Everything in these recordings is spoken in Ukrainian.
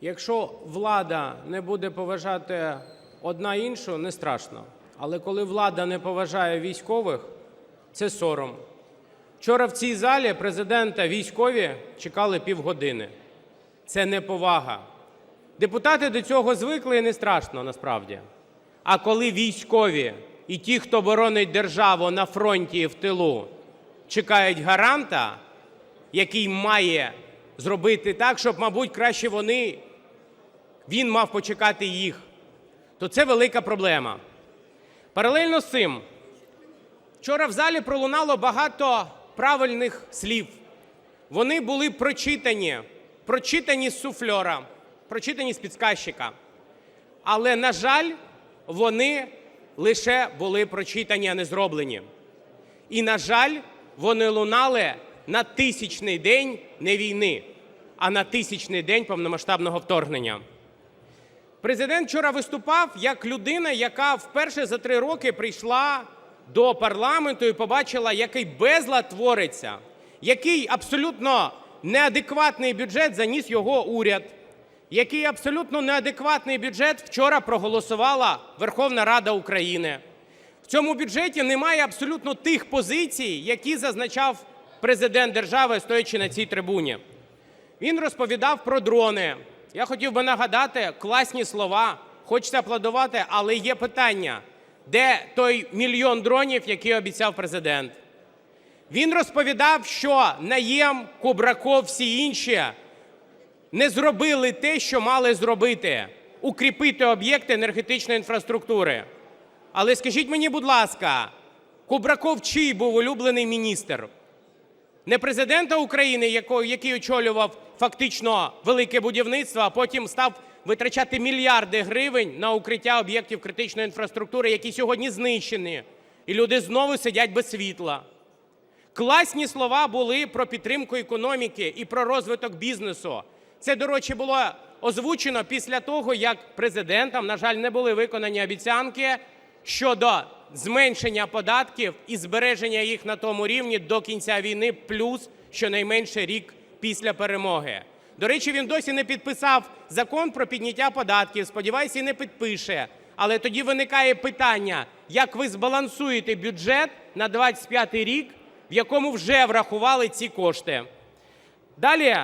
Якщо влада не буде поважати одна іншу, не страшно. Але коли влада не поважає військових, це сором. Вчора в цій залі президента військові чекали півгодини. Це неповага. Депутати до цього звикли і не страшно насправді. А коли військові і ті, хто боронить державу на фронті і в тилу, чекають гаранта, який має зробити так, щоб, мабуть, краще вони, він мав почекати їх, то це велика проблема. Паралельно з цим, вчора в залі пролунало багато правильних слів. Вони були прочитані, прочитані з суфльора, прочитані з підсказчика. Але, на жаль, вони лише були прочитані, а не зроблені. І, на жаль, вони лунали на тисячний день не війни, а на тисячний день повномасштабного вторгнення. Президент вчора виступав як людина, яка вперше за три роки прийшла до парламенту і побачила, який безлад твориться, який абсолютно неадекватний бюджет заніс його уряд, який абсолютно неадекватний бюджет вчора проголосувала Верховна Рада України. В цьому бюджеті немає абсолютно тих позицій, які зазначав президент держави, стоячи на цій трибуні. Він розповідав про дрони. Я хотів би нагадати класні слова. Хочеться аплодувати, але є питання: де той мільйон дронів, який обіцяв президент? Він розповідав, що Наєм, Кубраков, всі інші не зробили те, що мали зробити укріпити об'єкти енергетичної інфраструктури. Але скажіть мені, будь ласка, Кубраков чий був улюблений міністр? Не президента України, який очолював фактично велике будівництво, а потім став витрачати мільярди гривень на укриття об'єктів критичної інфраструктури, які сьогодні знищені, і люди знову сидять без світла. Класні слова були про підтримку економіки і про розвиток бізнесу. Це, до речі, було озвучено після того, як президентом, на жаль, не були виконані обіцянки щодо зменшення податків і збереження їх на тому рівні до кінця війни, плюс щонайменше рік після перемоги. До речі, він досі не підписав закон про підняття податків. Сподіваюся, і не підпише. Але тоді виникає питання: як ви збалансуєте бюджет на 25 рік, в якому вже врахували ці кошти? Далі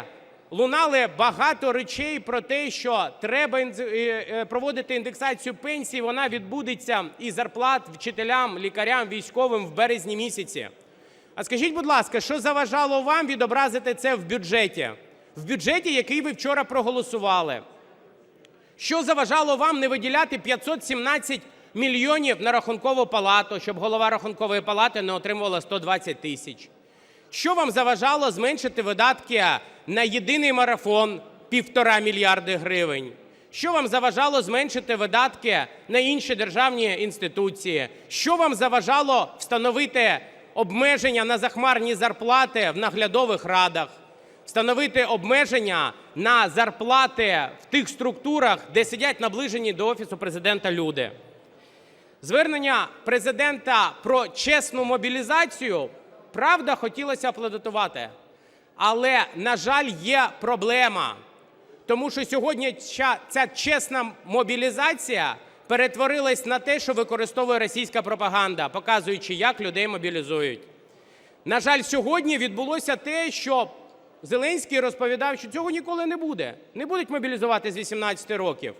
лунали багато речей про те, що треба е, е, проводити індексацію пенсій. Вона відбудеться і зарплат вчителям, лікарям, військовим в березні місяці. А скажіть, будь ласка, що заважало вам відобразити це в бюджеті? В бюджеті, який ви вчора проголосували. Що заважало вам не виділяти 517 мільйонів на рахункову палату, щоб голова рахункової палати не отримувала 120 тисяч? Що вам заважало зменшити видатки на єдиний марафон півтора мільярди гривень? Що вам заважало зменшити видатки на інші державні інституції? Що вам заважало встановити обмеження на захмарні зарплати в наглядових радах? Встановити обмеження на зарплати в тих структурах, де сидять наближені до Офісу президента люди? Звернення президента про чесну мобілізацію, правда, хотілося аплодувати. Але, на жаль, є проблема. Тому що сьогодні ця, чесна мобілізація перетворилась на те, що використовує російська пропаганда, показуючи, як людей мобілізують. На жаль, сьогодні відбулося те, що Зеленський розповідав, що цього ніколи не буде. Не будуть мобілізувати з 18 років.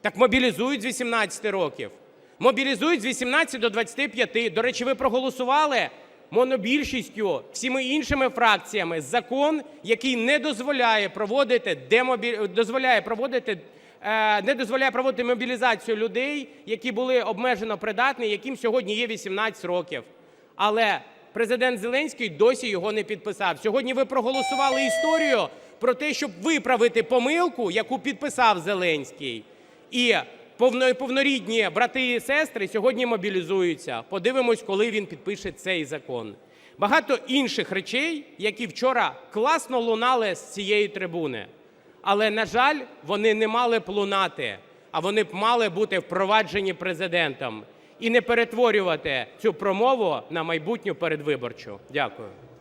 Так мобілізують з 18 років. Мобілізують з 18 до 25. До речі, ви проголосували монобільшістю, всіми іншими фракціями закон, який не дозволяє проводити демобі... дозволяє проводити е, не дозволяє проводити мобілізацію людей, які були обмежено придатні, яким сьогодні є 18 років. Але президент Зеленський досі його не підписав. Сьогодні ви проголосували історію про те, щоб виправити помилку, яку підписав Зеленський. І повнорідні брати і сестри сьогодні мобілізуються. Подивимось, коли він підпише цей закон. Багато інших речей, які вчора класно лунали з цієї трибуни. Але, на жаль, вони не мали б лунати, а вони б мали бути впроваджені президентом і не перетворювати цю промову на майбутню передвиборчу. Дякую.